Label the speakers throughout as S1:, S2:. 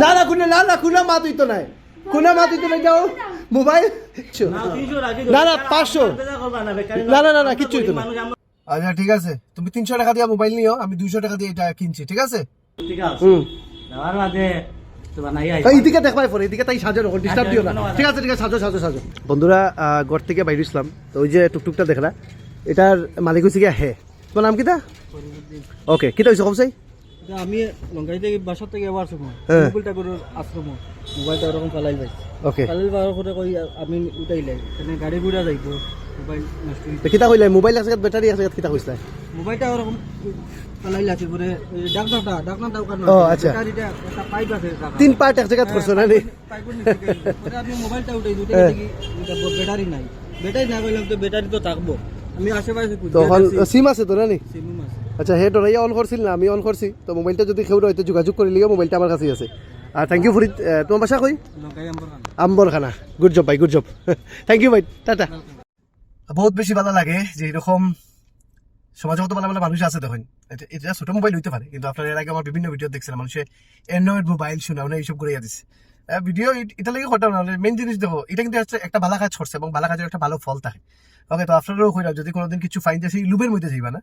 S1: না না কোনো না না কোনো মাত হইতো নাই কোনো মাত হইতো নাই যাও মোবাইল না না পাঁচশো না না না না কিচ্ছু হইতো না আচ্ছা ঠিক আছে তুমি তিনশো টাকা দিয়ে মোবাইল নিও আমি দুইশো টাকা দিয়ে এটা কিনছি ঠিক আছে হুম তাই এদিকে দেখবাই পরে এদিকে তাই সাজো রকম ডিস্টার্ব দিও না ঠিক আছে ঠিক আছে সাজো সাজো সাজো বন্ধুরা ঘর থেকে বাইরে ইসলাম তো ওই যে টুকটুকটা দেখলা এটার মালিক হচ্ছে গিয়া হে তোমার নাম কিটা ওকে কিটা হয়েছে কম চাই
S2: এটা আমি লঙ্কাই থেকে বাসার থেকে আবার
S1: হ্যাঁ।
S2: মোবাইলটা করে আশ্রম মোবাইলটা ওরকম চালাই পাই
S1: ওকে
S2: চালাই পাওয়ার করে কই আমি উঠাইলাই এখানে গাড়ি ঘুরা যাইব মোবাইল নষ্ট।
S1: কিতা কইলে? মোবাইল আছে ব্যাটারি আছে কিতা কইছিলা?
S2: মোবাইলটা ওরকম চালাই আছে পরে ডাক্তারটা ডাক্তার দরকার
S1: ও, আচ্ছা।
S2: ব্যাটারিটা একটা পাইপ আছে।
S1: তিন পার্ট এক জায়গায় করছ না রে
S2: পরে আমি মোবাইলটা উঠাই দুটো। দেখি এটা ব্যাটারি নাই। ব্যাটারি না বললাম তো ব্যাটারি তো থাকব। আমি আশেপাশে
S1: তখন সিম আছে তো না নি?
S2: সিমুম আছে।
S1: আচ্ছা হে ডরাইয়া অন করছিল না, আমি অন করছি। তো মোবাইলটা যদি কেউ হয়তো যোগাযোগ করে লিও, মোবাইলটা আমার কাছেই আছে। আর থ্যাংক ইউ ফরিদ তোমার বাসা কই?
S2: লঙ্কাই আমার কাছে।
S1: আম্বর খানা গুড জব ভাই গুড জব থ্যাংক ইউ ভাই, টাটা। বহুত বেশি ভালো লাগে যে এরকম সমাজে কত ভালো ভালো মানুষ আছে দেখুন। এটা- ছোট মোবাইল হইতে পারে, কিন্তু আপনার এর আগে আমার বিভিন্ন ভিডিও দেখছিলাম, মানুষে অ্যান্ড্রয়েড মোবাইল শোনা মানে এইসব করে দিচ্ছে ভিডিও এটা লাগে কথা না, মেন জিনিস দেখো, এটা কিন্তু একটা- ভালো কাজ করছে এবং ভালো কাজের একটা ভালো ফল থাকে। ওকে তো আপনারাও কইরা যদি কোনোদিন কিছু ফাইন সেই লুবের মধ্যে যাইবা না।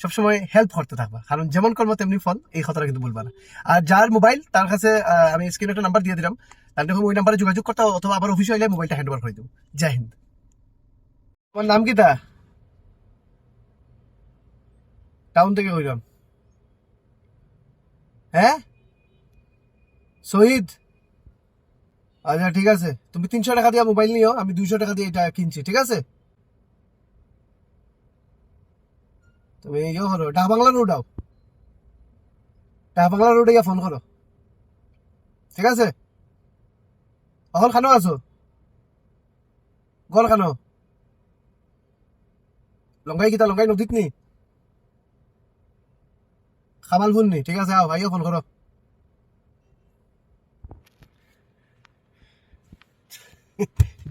S1: সবসময় হেল্প করতে থাকবা। কারণ যেমন কর্ম তেমনি ফল, এই কথাটা কিন্তু বলবা না। আর যার মোবাইল তার কাছে আমি স্ক্রিনে একটা নাম্বার দিয়ে দিলাম। তার দেখুন ওই নাম্বারে যোগাযোগ করতে অথবা আবার অফিসে এলে মোবাইলটা হ্যান্ড ওভার করে দেবো। জয় হিন্দ। তোমার নাম কি তা? টাউন থেকে কইলাম হ্যাঁ? শহীদ আচ্ছা ঠিক আছে। তুমি তিনশো টাকা দিয়ে মোবাইল নিও, আমি দুইশো টাকা দিয়ে এটা কিনছি, ঠিক আছে? তুমি ইয়ে করো ডাক বাংলা রোড আও। ডাক বাংলা রোডে গিয়ে ফোন করো ঠিক আছে? এখন খানো আছো। গল খানো লঙ্গাই কিতা লঙ্গাই নদীত নি? খামাল ফোন নি? ঠিক আছে আও আইও ফোন করো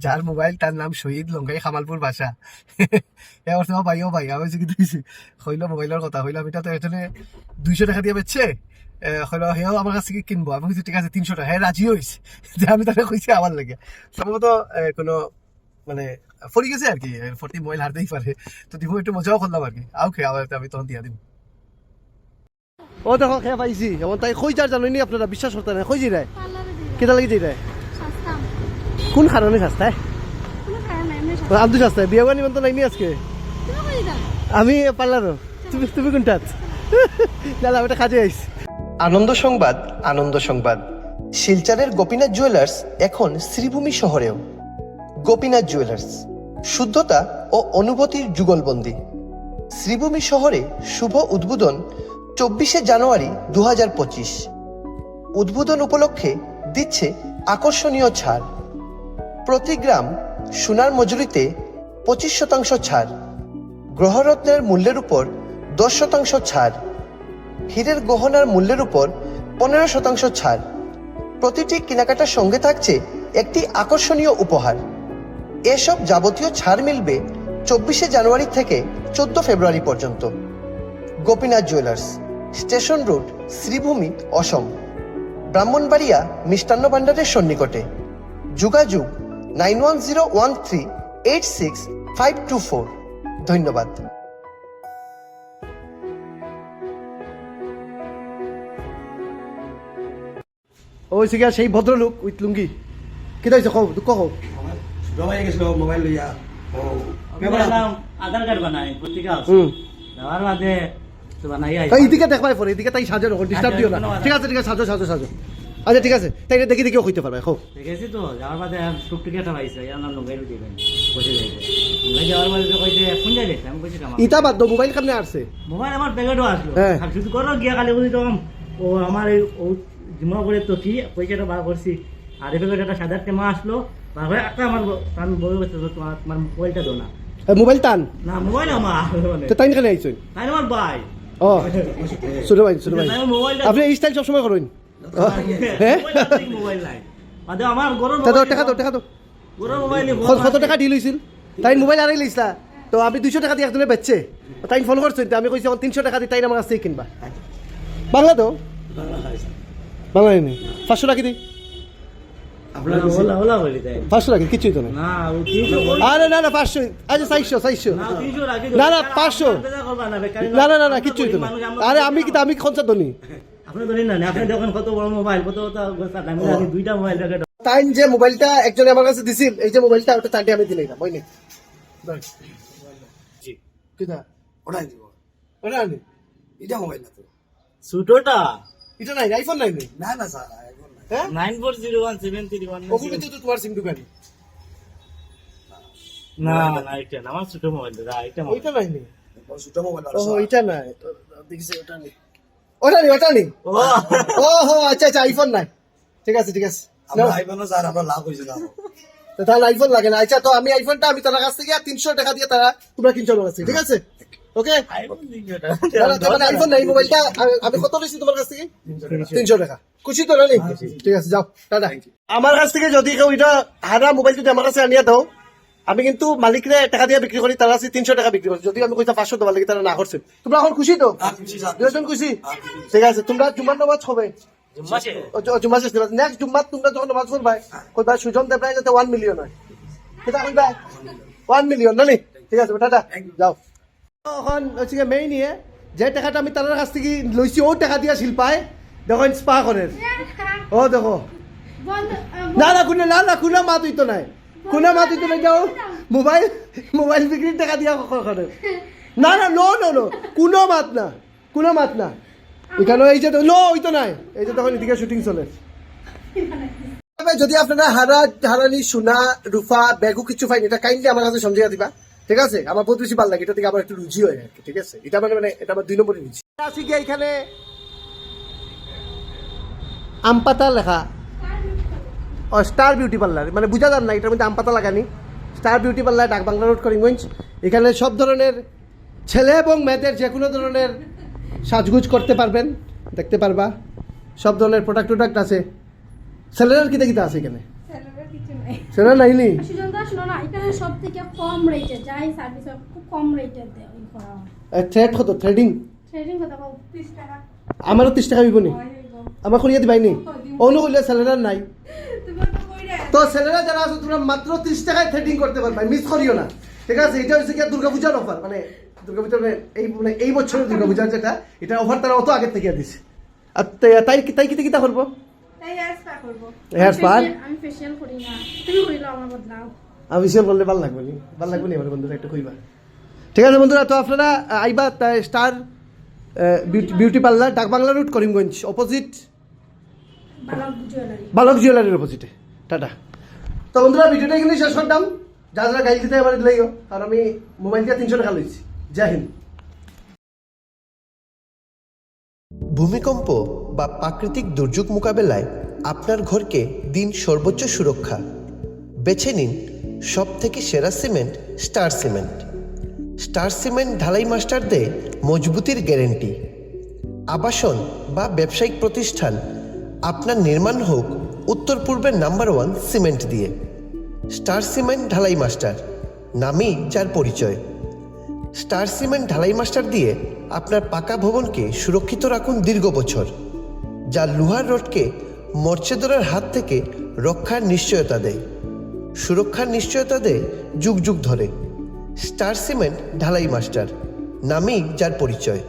S1: যার মোবাইল তার নাম শহীদ লঙ্কাই খামালপুর বাসা। এবার তোমার ভাইও ভাই আমি কি দিয়েছি হইল মোবাইলের কথা হইল আমি তো এখানে দুইশো টাকা দিয়ে বেচছে এ, হইল হেও আমার কাছ থেকে কিনবো আমি কিছু ঠিক আছে তিনশো টাকা। হ্যাঁ রাজি হয়েছে যে আমি তাকে কইছি আমার লাগে। সম্ভবত কোনো মানে ফরি গেছে আর কি ফর্টি মোবাইল হারতেই পারে তো দিব একটু মজাও করলাম আর কি। আও খেয়ে আবার আমি তখন দিয়া দিব ও দেখো খেয়ে পাইছি। এমন তাই কই যার জানো আপনারা বিশ্বাস করতে না কই যাই কেটা লাগি যাই কোন কারণে সস্তায়
S3: কোনো খায় না এমনি সস্তা
S1: আমি বিয়ে বানি তো নাইনি আজকে?
S3: তুমি কই দাও
S1: আমি পার্লারও। তুমি তুমি কোনটা? দাদা আমি কাজে আইছি।
S4: আনন্দ সংবাদ আনন্দ সংবাদ। শিলচরের গোপীনাথ জুয়েলার্স এখন শ্রীভূমি শহরেও। গোপীনাথ জুয়েলার্স শুদ্ধতা ও অনুভূতির যুগলবন্দি। শ্রীভূমি শহরে শুভ উদ্বোধন চব্বিশে জানুয়ারি দু হাজার পঁচিশ। উদ্বোধন উপলক্ষে দিচ্ছে আকর্ষণীয় ছাড়। প্রতি গ্রাম সোনার মজুরিতে পঁচিশ শতাংশ ছাড়। গ্রহরত্নের মূল্যের উপর দশ শতাংশ ছাড়। হীরের গহনার মূল্যের উপর পনেরো শতাংশ ছাড়। প্রতিটি কেনাকাটার সঙ্গে থাকছে একটি আকর্ষণীয় উপহার। এসব যাবতীয় ছাড় মিলবে চব্বিশে জানুয়ারি থেকে চোদ্দ ফেব্রুয়ারি পর্যন্ত। Gopinath jewellers, station road, Sribhumi, Assam. Brahmanbaria মিষ্টান্ন ভাণ্ডারের সন্নিকটে। যোগাযোগ nine one zero one three eight six five two four. ধন্যবাদ।
S1: ওই সিগা সেই ভদ্রলোক উইথ লুঙ্গি। কি হয়েছে কও দুঃখ কও
S5: জমাই গেছিল মোবাইল লইয়া ও
S2: বললাম, আধার কার্ড বানাই পত্রিকা দেওয়ার বাদে বানাই আই
S1: তাই এদিকে দেখবাই পরে এদিকে তাই সাজো ডিস্টার্ব দিও না। ঠিক আছে ঠিক আছে সাজো সাজো সাজো আচ্ছা ঠিক আছে। তাই দেখি দেখিও কইতে পারবে কও
S2: দেখেছি তো যাওয়ার বাদে টুকটুকি একটা পাইছে ইয়ার নাম লঙ্গাই রুটি দেন বসে যাইছে যাওয়ার বাদে তো কইছে কোন যাই দেখতে আমি কইছি কামা
S1: ইটা বাদ মোবাইল কেমনে আসছে?
S2: মোবাইল আমার ব্যাগেটও আসলো।
S1: হ্যাঁ।
S2: আর শুধু করো গিয়া কালি বুঝি তো ও আমার এই ও জিমা করে তো কি পয়সাটা বার করছি। আর ব্যাগেট একটা সাদা টেমা আসলো বার হয়ে একটা আমার তার বই তো তোমার তোমার মোবাইলটা দো না।
S1: মোবাইল টান?
S2: না মোবাইল আমার মানে।
S1: তো তাই কেন আইছেন
S2: তাই আমার ভাই।
S1: ও শুনো ভাই শুনো ভাই।
S2: আমার
S1: আপনি এই স্টাইল সবসময় করেন? টাকা টাকা কত- টাকা ডিল হয়েছিল তাই মোবাইল আড়াই লইছিলা তো আমি দুইশো টাকা দিয়ে একজনে বেচছে। তাই ফোন করছেন আমি কইছি তিনশো টাকা দিয়ে তাই আমার কাছ থেকে কিনবা। বাংলা তো? বাংলা নেই পাঁচশো রাখি দিই পাঁচশো রাখি কিছুই তো না
S2: না ও
S1: আরে না না পাঁচশো। আচ্ছা চারশো চারশো
S2: না
S1: না, না, পাঁচশো। না না না না কিচ্ছুই তো না আরে আমি কি আমি খঞ্চা ধনী।
S2: আপনি ধরেন না আপনি দেখেন কত বড় মোবাইল কত কত দামি দামি দুইটা মোবাইল রেখে
S1: টাইম যে মোবাইলটা একজনে আমার কাছে দিছিল এই যে মোবাইলটা ওটা টাইমটা আমি দিলাই না বুঝলি
S5: জি।
S1: কিটা
S5: ওটাই দিব।
S1: ওটা আনি।
S5: এটা মোবাইল না তো।
S2: ছোটটা?
S1: এটা নাই আইফোন নাই না?
S5: না স্যার এখন না
S1: হ্যাঁ?
S2: Nine four zero one seven three one
S1: ওগুলো তো তোমার সিম দোকান।
S2: না না এটা না, আমার ছোট মোবাইল দাদা এটা
S1: ওইটা নাই
S5: ছোট মোবাইল
S1: ও ওইটা নাই দেখিস ওটা নেই। ওটা নেই ওটা নেই
S2: ও
S1: হো আচ্ছা আচ্ছা আইফোন নাই। ঠিক আছে ঠিক আছে।
S5: আমরা আইবো না স্যার আমরা লাভ হয়েছে না
S1: তাহলে আইফোন লাগে না। আচ্ছা তো আমি আইফোনটা আমি তার কাছ থেকে তিনশো টাকা দিয়ে তারা তোমরা কিনছো আমার কাছ ঠিক আছে? ওকে?
S2: আইফোন
S1: আইফোন নাই মোবাইলটা আমি- আমি কত নিয়েছি তোমার কাছ থেকে? তিনশো টাকা। খুশি তো না ঠিক আছে যাও টাটা। আমার কাছ থেকে যদি কেউ এটা হারা মোবাইল যদি আমার কাছে আনিয়ে দাও আমি কিন্তু মালিকরে টাকা দিয়ে বিক্রি করি তারা আছে তিনশো টাকা বিক্রি করি। যদি আমি কইতা পাঁচশো দেওয়ার লাগে তারা না করছে। তোমরা এখন খুশি তো?
S5: খুশি
S1: দুজন খুশি? ঠিক আছে তোমরা জুমার নামাজ হবে। জুম্মা শেষ? করে নেক্সট জুম্মাত তোমরা যখন নামাজ পড়বাই কইবা সুজন দেব যাতে ওয়ান মিলিয়ন হয়। কিতা কইবা? ওয়ান মিলিয়ন না নি ঠিক আছে টাটা। যাও। এখন হচ্ছে মেইন ইয়ে যে টাকাটা আমি তার কাছ থেকে লইছি ও টাকা দিয়া শিল্পায় দেখো স্পা করে ও দেখো। না না কোনে না না কোনে মাত হইতো নাই। কোনে মাত নাই যাও? মোবাইল মোবাইল বিক্রির টাকা দিয়া করে না না নো নো নো কোনো মাত না কোনো মাত না। এখানে এই যে নো হইতো নাই। এই যে তখন এদিকে শুটিং চলে। যদি আপনারা হারা হারানি সোনা রূপা বেগু কিছু পাইন এটা কাইন্ডলি আমার কাছে সমঝিয়ে দিবা। ঠিক আছে? আমার বহুত বেশি ভালো লাগে। এটা থেকে আমার একটু রুচি হয় আর ঠিক আছে? এটা মানে মানে এটা আমার দুই নম্বরের রুচি আছি গিয়ে এখানে। আমপাতা লেখা। স্টার বিউটি পার্লার মানে বুঝা যান না এটার মধ্যে আমপাতা লাগানি। Star beauty parlour Dak Bangla road Karimganj. এখানে সব ধরনের ছেলে এবং মেয়েদের যে কোনো ধরনের সাজগুজ করতে পারবেন দেখতে পারবা। সব ধরনের প্রোডাক্ট টোডাক্ট আছে। ছেলেদের কিতা কিতা আছে এখানে?
S3: স্যালারির নাই। না?
S1: থ্রেড কত? থ্রেডিং আমারও ত্রিশ টাকা বিবনি আমার করিয়া দিবাইনি। অনু করলে নাই।
S3: তো
S1: ছেলেরা যারা আছে তোমরা মাত্র ত্রিশ টাকায় থ্রেডিং করতে পারবে মিস করিও না। ঠিক আছে? এটা হচ্ছে কি দুর্গাপূজার অফার মানে দুর্গাপূজার মানে এই মানে এই বছরের দুর্গাপূজার যেটা এটা অফার তারা অত আগে থেকে দিছে। আর তাই- তাই তাই কিতে কিতা করব?
S3: Hair spa? আমি ফেশিয়াল করি না। তুমি করিলো আমার বদলাও।
S1: আমি শিওর করলে ভালো লাগবে নি। ভালো লাগবে নি আমার বন্ধুরা একটু কইবা। ঠিক আছে বন্ধুরা তো আপনারা আইবা star beauty parlour Dak Bangla route Karimganj opposite
S3: ভালো জুয়েলারি।
S1: বালক জুয়েলারির অপোজিটে টাটা। তো বন্ধুরা, ভিডিওটা এখানে শেষ করতাম যা যারা গাইল দিতে এবার দিলেইও কারণ আমি মোবাইল দিয়ে তিনশো টাকা লইছি। জয় হিন্দ।
S4: ভূমিকম্প বা প্রাকৃতিক দুর্যোগ মোকাবেলায় আপনার ঘরকে দিন সর্বোচ্চ সুরক্ষা। বেছে নিন সব থেকে সেরা cement, star cement. Star cement ঢালাই মাস্টার দেয় মজবুতির গ্যারেন্টি। আবাসন বা ব্যবসায়িক প্রতিষ্ঠান আপনার নির্মাণ হোক উত্তর পূর্বের নাম্বার ওয়ান সিমেন্ট দিয়ে। স্টার সিমেন্ট ঢালাই মাস্টার, নামই যার পরিচয়। স্টার সিমেন্ট ঢালাই মাস্টার দিয়ে আপনার পাকা ভবনকে সুরক্ষিত রাখুন দীর্ঘ বছর, যা লোহার রডকে মর্চেদরের হাত থেকে রক্ষার নিশ্চয়তা দেয়। সুরক্ষার নিশ্চয়তা দেয় যুগ যুগ ধরে। স্টার সিমেন্ট ঢালাই মাস্টার, নামেই যার পরিচয়।